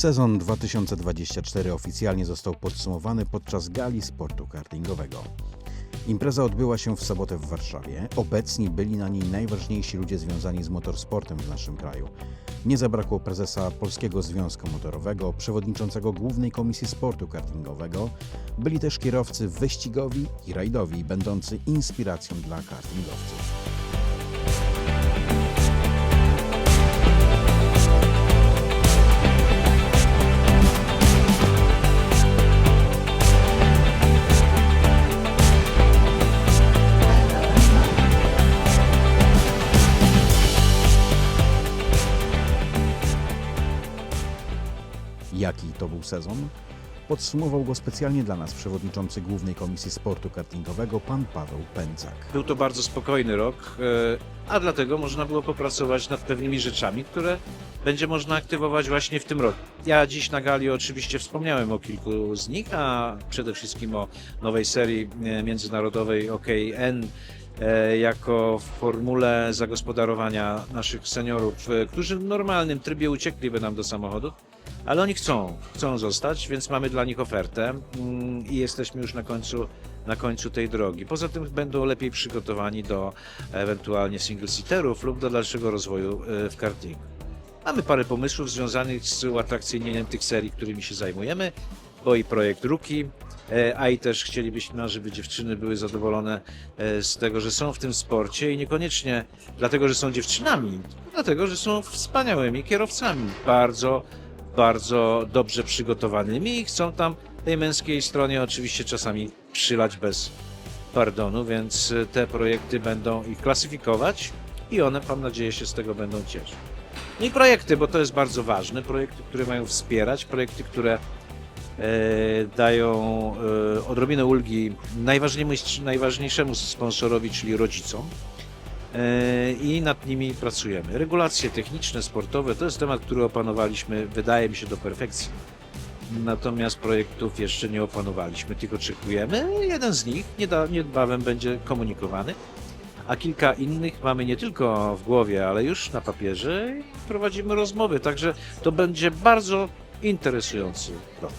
Sezon 2024 oficjalnie został podsumowany podczas gali sportu kartingowego. Impreza odbyła się w sobotę w Warszawie. Obecni byli na niej najważniejsi ludzie związani z motorsportem w naszym kraju. Nie zabrakło prezesa Polskiego Związku Motorowego, przewodniczącego Głównej Komisji Sportu Kartingowego. Byli też kierowcy wyścigowi i rajdowi, będący inspiracją dla kartingowców. Jaki to był sezon? Podsumował go specjalnie dla nas przewodniczący Głównej Komisji Sportu Kartingowego pan Paweł Pęcak. Był to bardzo spokojny rok, e, a dlatego można było popracować nad pewnymi rzeczami, które będzie można aktywować właśnie w tym roku. Ja dziś na gali oczywiście wspomniałem o kilku z nich, a przede wszystkim o nowej serii e, międzynarodowej OKN e, jako formule zagospodarowania naszych seniorów, którzy w normalnym trybie uciekliby nam do samochodu, ale oni chcą, chcą zostać, więc mamy dla nich ofertę mm, i jesteśmy już na końcu, na końcu tej drogi. Poza tym będą lepiej przygotowani do ewentualnie single-seaterów lub do dalszego rozwoju e, w kartingu. Mamy parę pomysłów związanych z uatrakcyjnieniem tych serii, którymi się zajmujemy, bo i projekt Ruki, e, a i też chcielibyśmy, żeby dziewczyny były zadowolone e, z tego, że są w tym sporcie i niekoniecznie dlatego, że są dziewczynami, dlatego, że są wspaniałymi kierowcami, bardzo, bardzo dobrze przygotowanymi i chcą tam tej męskiej stronie oczywiście czasami przylać bez pardonu, więc e, te projekty będą ich klasyfikować i one, mam nadzieję, się z tego będą cieszyć. No i projekty, bo to jest bardzo ważne, projekty, które mają wspierać, projekty, które e, dają e, odrobinę ulgi najważniejszemu, najważniejszemu sponsorowi, czyli rodzicom. E, I nad nimi pracujemy. Regulacje techniczne, sportowe to jest temat, który opanowaliśmy, wydaje mi się, do perfekcji. Natomiast projektów jeszcze nie opanowaliśmy, tylko oczekujemy. Jeden z nich niebawem będzie komunikowany, a kilka innych mamy nie tylko w głowie, ale już na papierze i prowadzimy rozmowy. Także to będzie bardzo interesujący rok.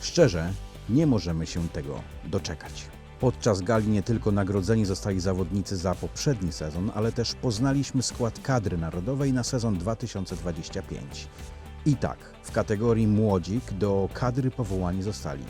Szczerze, nie możemy się tego doczekać. Podczas gali nie tylko nagrodzeni zostali zawodnicy za poprzedni sezon, ale też poznaliśmy skład kadry narodowej na sezon 2025. I tak, w kategorii młodzik do kadry powołani zostali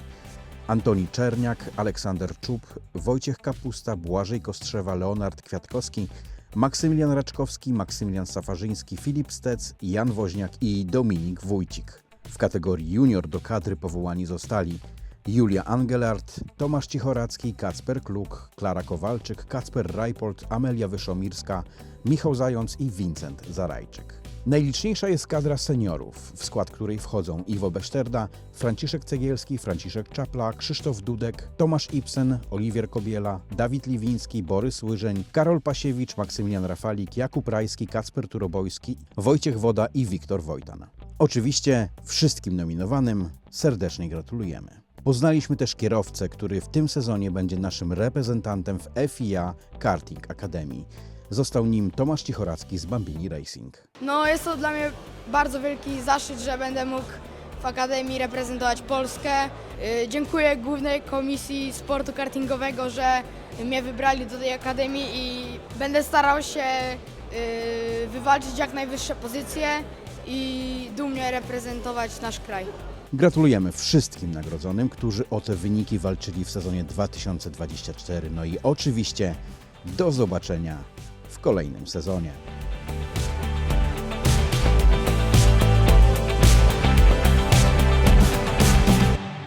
Antoni Czerniak, Aleksander Czub, Wojciech Kapusta, Błażej Kostrzewa, Leonard Kwiatkowski, Maksymilian Raczkowski, Maksymilian Safarzyński, Filip Stec, Jan Woźniak i Dominik Wójcik. W kategorii junior do kadry powołani zostali Julia Angelard, Tomasz Cichoracki, Kacper Kluk, Klara Kowalczyk, Kacper Rajpold, Amelia Wyszomirska, Michał Zając i Vincent Zarajczyk. Najliczniejsza jest kadra seniorów, w skład której wchodzą Iwo Beszterda, Franciszek Cegielski, Franciszek Czapla, Krzysztof Dudek, Tomasz Ibsen, Oliwier Kobiela, Dawid Liwiński, Borys Łyżeń, Karol Pasiewicz, Maksymilian Rafalik, Jakub Rajski, Kacper Turobojski, Wojciech Woda i Wiktor Wojtan. Oczywiście wszystkim nominowanym serdecznie gratulujemy. Poznaliśmy też kierowcę, który w tym sezonie będzie naszym reprezentantem w FIA Karting Academy. Został nim Tomasz Cichoracki z Bambini Racing. No jest to dla mnie bardzo wielki zaszczyt, że będę mógł w Akademii reprezentować Polskę. Y, Dziękuję Głównej Komisji Sportu Kartingowego, że mnie wybrali do tej Akademii i będę starał się y, wywalczyć jak najwyższe pozycje i dumnie reprezentować nasz kraj. Gratulujemy wszystkim nagrodzonym, którzy o te wyniki walczyli w sezonie 2024. No i oczywiście do zobaczenia w kolejnym sezonie.